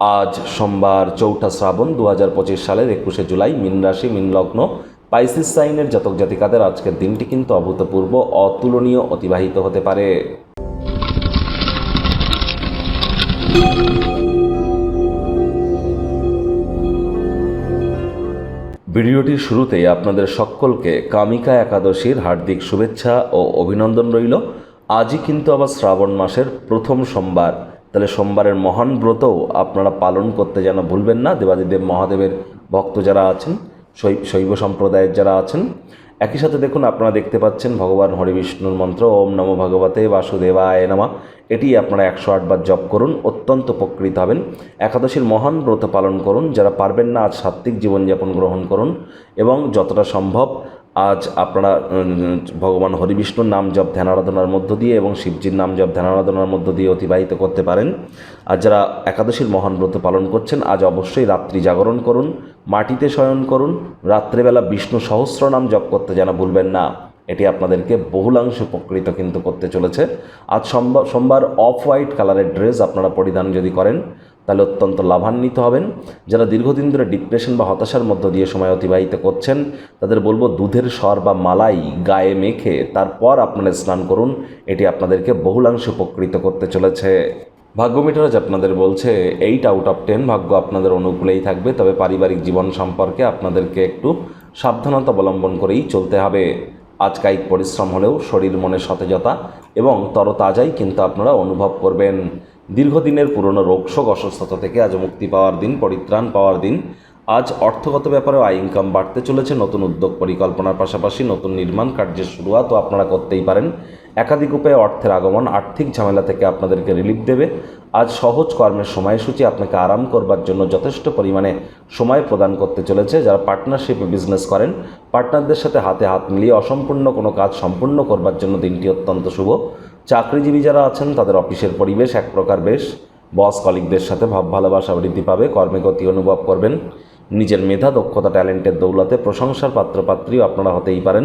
আজ সোমবার চৌঠা শ্রাবণ দু হাজার পঁচিশ সালের একুশে জুলাই মিন রাশি, মিন পাইসিস সাইনের জাতক জাতিকাদের আজকের দিনটি কিন্তু অভূতপূর্ব, অতুলনীয়, অতিবাহিত হতে পারে। ভিডিওটির শুরুতেই আপনাদের সকলকে কামিকা একাদশীর হার্দিক শুভেচ্ছা ও অভিনন্দন রইল। আজই কিন্তু আবার শ্রাবণ মাসের প্রথম সোমবার। তাহলে সোমবারের মহান ব্রতও আপনারা পালন করতে যেন ভুলবেন না। দেবাদিদেব মহাদেবের ভক্ত যারা আছেন, শৈব সম্প্রদায়ের যারা আছেন, একই সাথে দেখুন আপনারা দেখতে পাচ্ছেন ভগবান হরি হরিবিষ্ণুর মন্ত্র, ওম নমো ভগবতে বাসুদেবায় নামা। এটি আপনারা একশো আটবার জপ করুন, অত্যন্ত উপকৃত হবেন। একাদশীর মহান ব্রত পালন করুন, যারা পারবেন না আজ সাত্ত্বিক জীবনযাপন গ্রহণ করুন, এবং যতটা সম্ভব আজ আপনারা ভগবান হরিবিষ্ণুর নাম জপ ধ্যান আরাধনার মধ্য দিয়ে এবং শিবজির নাম জপ ধ্যান আরাধনার মধ্য দিয়ে অতিবাহিত করতে পারেন। আর যারা একাদশীর মহান ব্রত পালন করছেন, আজ অবশ্যই রাত্রি জাগরণ করুন, মাটিতে শয়ন করুন, রাত্রেবেলা বিষ্ণু সহস্র নাম জপ করতে যেন ভুলবেন না। এটি আপনাদেরকে বহুলাংশ উপকৃত কিন্তু করতে চলেছে। আজ সোমবার সোমবার অফ হোয়াইট কালারের ড্রেস আপনারা পরিধান যদি করেন তাহলে অত্যন্ত লাভান্বিত হবেন। যারা দীর্ঘদিন ধরে ডিপ্রেশন বা হতাশার মধ্য দিয়ে সময় অতিবাহিত করছেন, তাদের বলব দুধের স্বর বা মালাই গায়ে মেখে তারপর আপনারা স্নান করুন। এটি আপনাদেরকে বহুলাংশ উপকৃত করতে চলেছে। ভাগ্য মিটারাজ আপনাদের বলছে এইট আউট অফ টেন ভাগ্য আপনাদের অনুকূলেই থাকবে, তবে পারিবারিক জীবন সম্পর্কে আপনাদেরকে একটু সাবধানতা অবলম্বন করেই চলতে হবে। আজ কায়িক পরিশ্রম হলেও শরীর মনে সতেজতা এবং তরতাজাই কিন্তু আপনারা অনুভব করবেন। দীর্ঘদিনের পুরনো রোগশোক অসুস্থতা থেকে আজ মুক্তি পাওয়ার দিন, পরিত্রাণ পাওয়ার দিন। আজ অর্থগত ব্যাপারেও আয় ইনকাম বাড়তে চলেছে। নতুন উদ্যোগ পরিকল্পনার পাশাপাশি নতুন নির্মাণ কার্যের শুরুয়াতও আপনারা করতেই পারেন। একাধিক উপায়ে অর্থের আগমন, আর্থিক ঝামেলা থেকে আপনাদেরকে রিলিফ দেবে। আজ সহজ কর্মের সময়সূচি আপনাকে আরাম করবার জন্য যথেষ্ট পরিমাণে সময় প্রদান করতে চলেছে। যারা পার্টনারশিপে বিজনেস করেন পার্টনারদের সাথে হাতে হাত মিলিয়ে অসম্পূর্ণ কোনো কাজ সম্পূর্ণ করবার জন্য দিনটি অত্যন্ত শুভ। চাকরিজীবী যারা আছেন, তাদের অফিসের পরিবেশ এক প্রকার বেশ। বস কলিগদের সাথে ভাব, ভালোবাসা বৃদ্ধি পাবে, কর্মে গতি অনুভব করবেন। নিজের মেধা, দক্ষতা ট্যালেন্টের দৌলতে প্রশংসার পাত্রপাত্রীও আপনারা হতেই পারেন।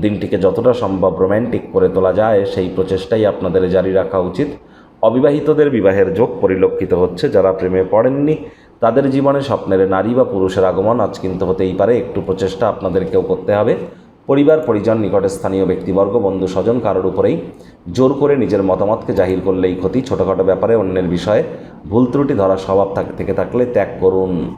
দিনটিকে যতটা সম্ভব রোম্যান্টিক করে তোলা যায়, সেই প্রচেষ্টাই আপনাদের জারি রাখা উচিত। অবিবাহিতদের বিবাহের যোগ পরিলক্ষিত হচ্ছে, যারা প্রেমে পড়েননি, তাদের জীবনে স্বপ্নের নারী বা পুরুষের আগমন আজ কিন্তু হতেই পারে, একটু প্রচেষ্টা আপনাদেরকেও করতে হবে। পরিবার, পরিজন, নিকটে স্থানীয় ব্যক্তিবর্গ, বন্ধু, স্বজন কারোর উপরেই জোর করে নিজের মতামতকে জাহির করলেই ক্ষতি। ছোটোখাটো ব্যাপারে অন্যের বিষয়ে ভুল ত্রুটি ধরার স্বভাব থেকে থাকলে ত্যাগ করুন।